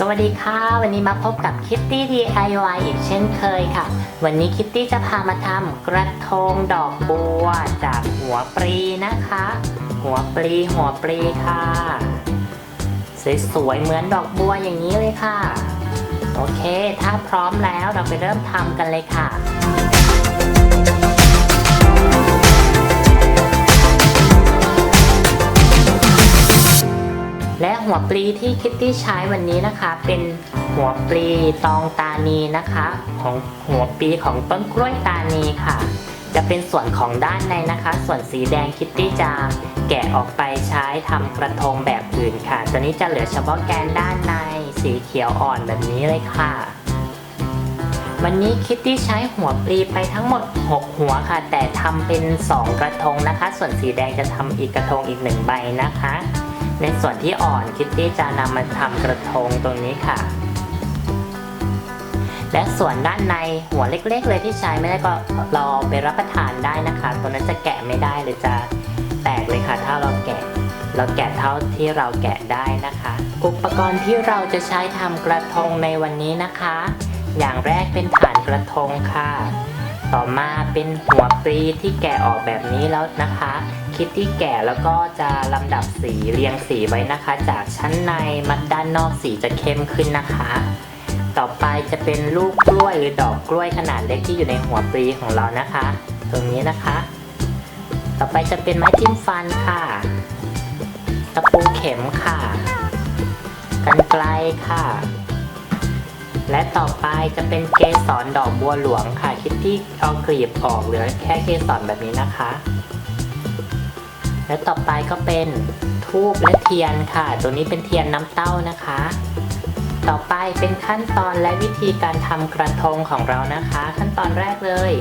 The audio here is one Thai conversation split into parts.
สวัสดีค่ะ วันนี้มาพบกับคิตตี้ DIY อีกเช่นเคยค่ะ วันนี้คิตตี้จะพามาทำกระทงดอกบัวจากหัวปรีนะคะ หัวปรีหัวปรีค่ะ สวยๆเหมือนดอกบัวอย่างนี้เลยค่ะ โอเค ถ้าพร้อมแล้วเราไปเริ่มทำกันเลยค่ะ วปลีที่คิตตี้ใช้วันนี้นะคะ เป็นหัวปลีตองตานีนะคะ ของหัวปลีของต้นกล้วยตานีค่ะ จะเป็นส่วนของด้านในนะคะ ส่วนสีแดงคิตตี้จะแกะออกไปใช้ทำกระทงแบบอื่นค่ะ ตัวนี้จะเหลือเฉพาะแกนด้านในสีเขียวอ่อนแบบนี้เลยค่ะวันนี้คิตตี้ใช้หัวปลีไปทั้งหมด 6 หัวค่ะ แต่ทำเป็น 2 กระทงนะคะ ส่วนสีแดงจะทำอีกกระทงอีกหนึ่งใบนะคะ ในส่วนที่อ่อนคิตตี้จะนำมาทำกระทงตรงนี้ค่ะ และส่วนด้านในหัวเล็กๆ เลยที่ใช้ไม่ได้ก็รอไปรับประทานได้นะคะ ตัวนั้นจะแกะไม่ได้เลยจะแตกเลยค่ะ ถ้าเราแกะเราแกะเท่าที่เราแกะได้นะคะ อุปกรณ์ที่เราจะใช้ทำกระทงในวันนี้นะคะ อย่างแรกเป็นฐานกระทงค่ะ ต่อมาเป็นหัวปลีที่แกะออกแบบนี้แล้วนะคะ คิดที่แกะแล้วก็จะลำดับสีเรียงสีไว้นะคะ จากชั้นในมัดด้านนอกสีจะเข้มขึ้นนะคะ ต่อไปจะเป็นลูกกล้วยหรือดอกกล้วยขนาดเล็กที่อยู่ในหัวปลีของเรานะคะ ตรงนี้นะคะ ต่อไปจะเป็นไม้จิ้มฟันค่ะ ตะปูเข็มค่ะ กันไกลค่ะ และต่อไปจะเป็นเกสรดอกบัวหลวงค่ะ คิดที่เอากลีบออกเหลือแค่เกสรแบบนี้นะคะ และต่อไปก็เป็นทูบและเทียนค่ะ ตัวนี้เป็นเทียนน้ำเต้านะคะ ต่อไปเป็นขั้นตอนและวิธีการทำกระทงของเรานะคะ ขั้นตอนแรกเลย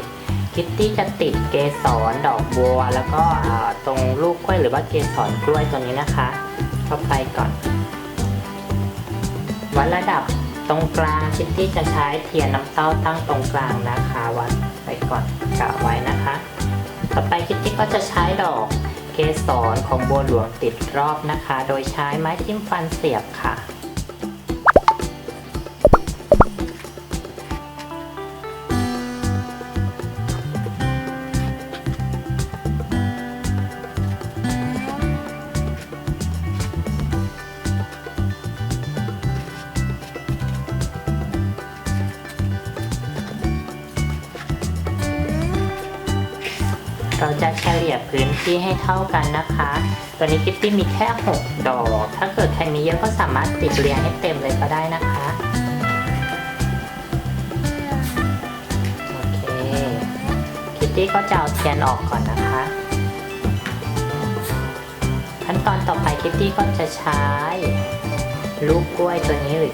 คิตตี้จะติดเกสรดอกบัว แล้วก็ตรงลูกกล้วยหรือว่าเกสรกล้วยตัวนี้นะคะ เข้าไปก่อน วัดระดับ ตรงกลางคิตตี้จะใช้เทียนน้ำเต้าตั้งตรงกลางนะคะวัดไปก่อนกะไว้นะคะ ต่อไปคิตตี้ก็จะใช้ดอกเกสรของบัวหลวงติดรอบนะคะ โดยใช้ไม้จิ้มฟันเสียบค่ะ เราจะเฉลี่ยพื้นที่ให้เท่ากันนะคะตัวนี้คิตตี้มีแค่ 6 ดอก ถ้าเกิดใครมีเยอะก็สามารถติดเรียงให้เต็มเลยก็ได้นะคะ โอเค คิตตี้ก็จะเอาเทียนออกก่อนนะคะ ขั้นตอนต่อไปคิตตี้ก็จะใช้ลูกกล้วยตัวนี้หรือ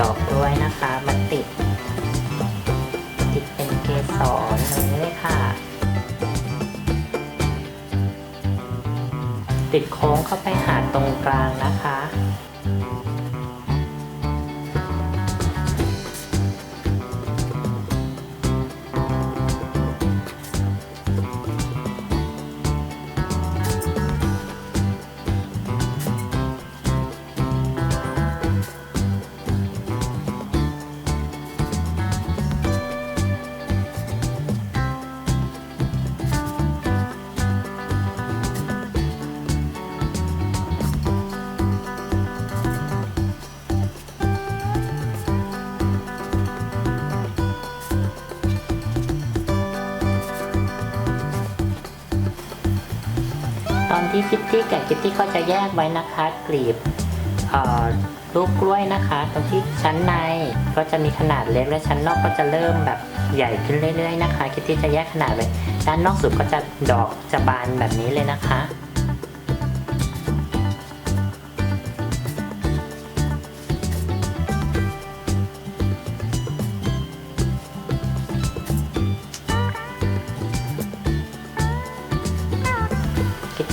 ดอกกล้วยนะคะมาติด ติดเป็นเกสรอย่างนี้เลยค่ะ ติดโค้งเข้าไปหาตรงกลางนะคะ ตอนที่คิตตี้แกะคิตตี้ก็จะแยกไว้นะคะกลีบลูกกล้วยนะคะ ตรงที่ชั้นในก็จะมีขนาดเล็กและชั้นนอกก็จะเริ่มแบบใหญ่ขึ้นเรื่อยๆนะคะ คิตตี้จะแยกขนาดไว้ด้านนอกสุดก็จะดอกจะบานแบบนี้เลยนะคะ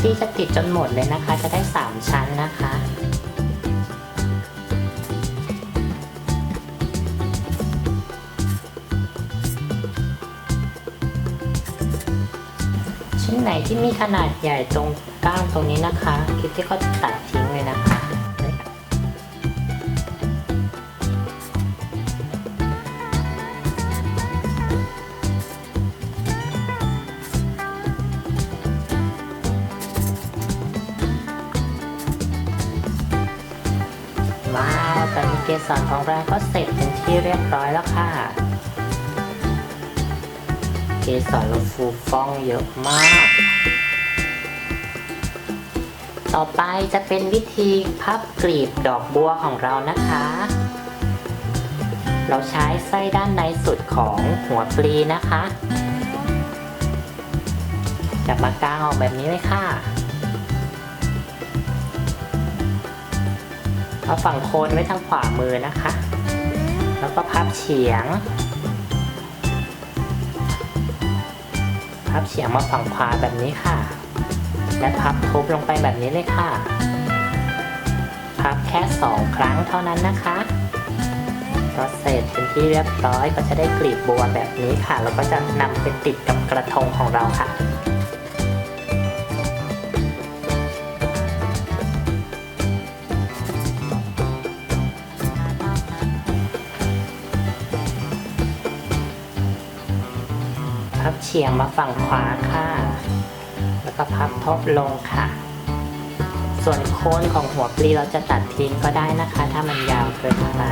ที่จะติดจนหมดเลยนะคะ จะได้ 3 ชั้นนะคะ ชิ้นไหนที่มีขนาดใหญ่ตรงก้างตรงนี้นะคะ คิดที่ก็ตัดทิ้งเลยนะคะ ตอนนี้เกสรของเราก็เสร็จเป็นที่เรียบร้อยแล้วค่ะ เกสรเราฟูฟ่องเยอะมาก ต่อไปจะเป็นวิธีพับกลีบดอกบัวของเรานะคะ เราใช้ไส้ด้านในสุดของหัวปลีนะคะจับมากางออกแบบนี้เลยค่ะ เอาฝั่งโคนไว้ทางขวามือนะคะ แล้วก็พับเฉียง พับเฉียงมาฝั่งขวาแบบนี้ค่ะ และพับทุบลงไปแบบนี้เลยค่ะ พับแค่สองครั้งเท่านั้นนะคะก็เสร็จเป็นที่เรียบร้อยก็จะได้กลีบบัวแบบนี้ค่ะ แล้วก็จะนำไปติดกับกระทงของเราค่ะ เฉียงมาฝั่งขวาค่ะ แล้วก็พับทบลงค่ะ ส่วนโคนของหัวปลีเราจะตัดทิ้งก็ได้นะคะ ถ้ามันยาวเกินไป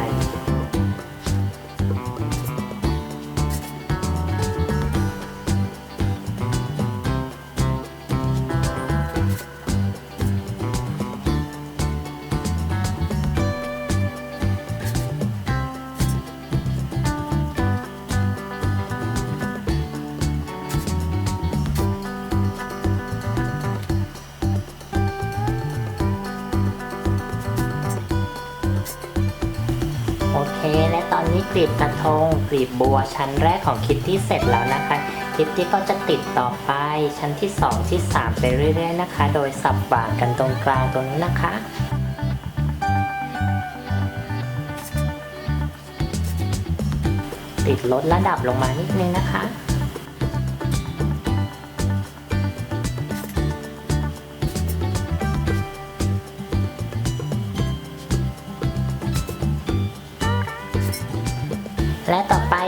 และตอนนี้กลีบกระทงกลีบบัวชั้นแรกของคิตตี้เสร็จแล้วนะคะ คิตตี้ก็จะติดต่อไปชั้นที่ 2 ที่ 3 ไปเรื่อยๆนะคะ โดยสับหว่างกันตรงกลางตรงนี้นะคะติดลดระดับลงมานิดนึงนะคะ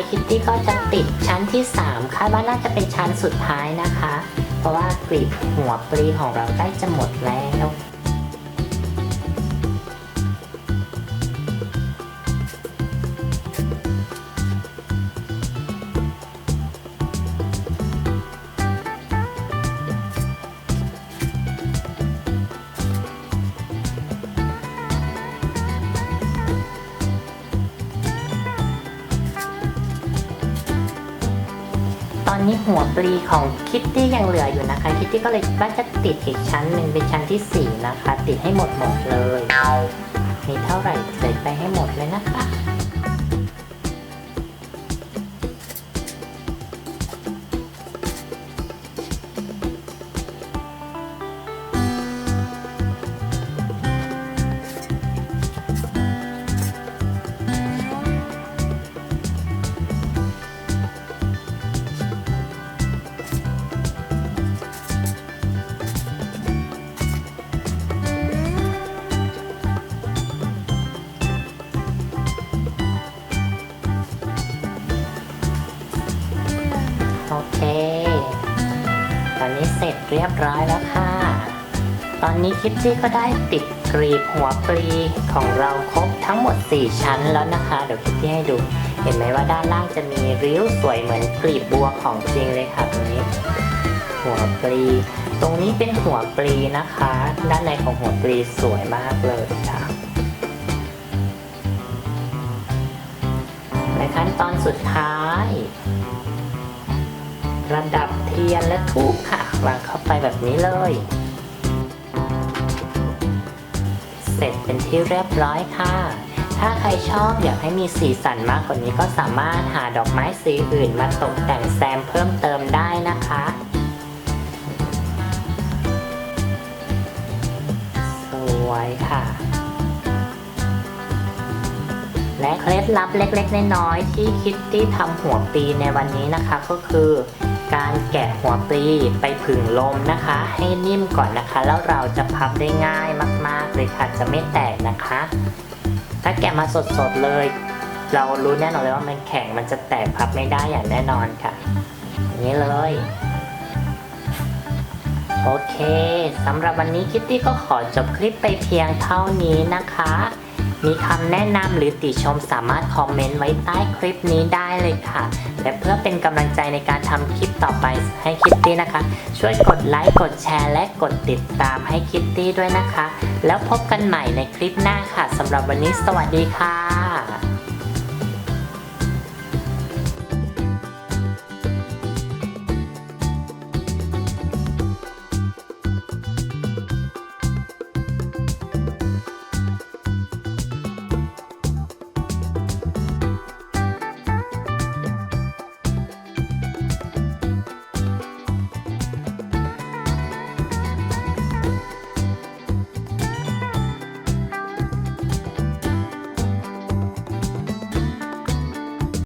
คิตตี้ก็จะติดชั้นที่ 3คาดว่าน่าจะเป็นชั้นสุดท้ายนะคะ เพราะว่ากลีบหัวปลีของเราใกล้จะหมดแล้ว อนนี้หัวปลีของคิตตี้ยังเหลืออยู่นะคะ คิตตี้ก็เลยว่าจะติดอีกชั้นหนึ่งเป็นชั้นที่4นะคะ ติดให้หมดหมดเลย มีเท่าไหร่ติดไปให้หมดเลยนะคะ เสร็จเรียบร้อยแล้วค่ะ ตอนนี้คิตตี้ก็ได้ติดกรีบหัวปลีของเราครบทั้งหมด 4 ชั้นแล้วนะคะ เดี๋ยวคิตตี้ให้ดู เห็นไหมว่าด้านล่างจะมีริ้วสวยเหมือนกลีบบัวของจริงเลยค่ะตรงนี้ หัวปลี ตรงนี้เป็นหัวปลีนะคะ ด้านในของหัวปลีสวยมากเลยค่ะในขั้นตอนสุดท้าย ระดับเทียนและทูบค่ะวางเข้าไปแบบนี้เลย เสร็จเป็นที่เรียบร้อยค่ะ ถ้าใครชอบอยากให้มีสีสันมากกว่านี้ก็สามารถหาดอกไม้สีอื่นมาตกแต่งแซมเพิ่มเติมได้นะคะ สวยค่ะและเคล็ดลับเล็กๆ น้อยๆที่คิตตี้ทำหัวปีในวันนี้นะคะก็คือ การแกะหัวปลีไปผึ่งลมนะคะ ให้นิ่มก่อนนะคะ แล้วเราจะพับได้ง่ายมากๆเลยค่ะ จะไม่แตกนะคะ ถ้าแกะมาสดๆเลย เรารู้แน่นอนเลยว่ามันแข็งมันจะแตกพับไม่ได้อย่างแน่นอนค่ะอย่างนี้เลยโอเคสำหรับวันนี้คิตตี้ก็ขอจบคลิปไปเพียงเท่านี้นะคะ มีคำแนะนำหรือติชมสามารถคอมเมนต์ไว้ใต้คลิปนี้ได้เลยค่ะ และเพื่อเป็นกำลังใจในการทำคลิปต่อไปให้คิตตี้นะคะ ช่วยกดไลค์กดแชร์และกดติดตามให้คิตตี้ด้วยนะคะ แล้วพบกันใหม่ในคลิปหน้าค่ะสำหรับวันนี้สวัสดีค่ะ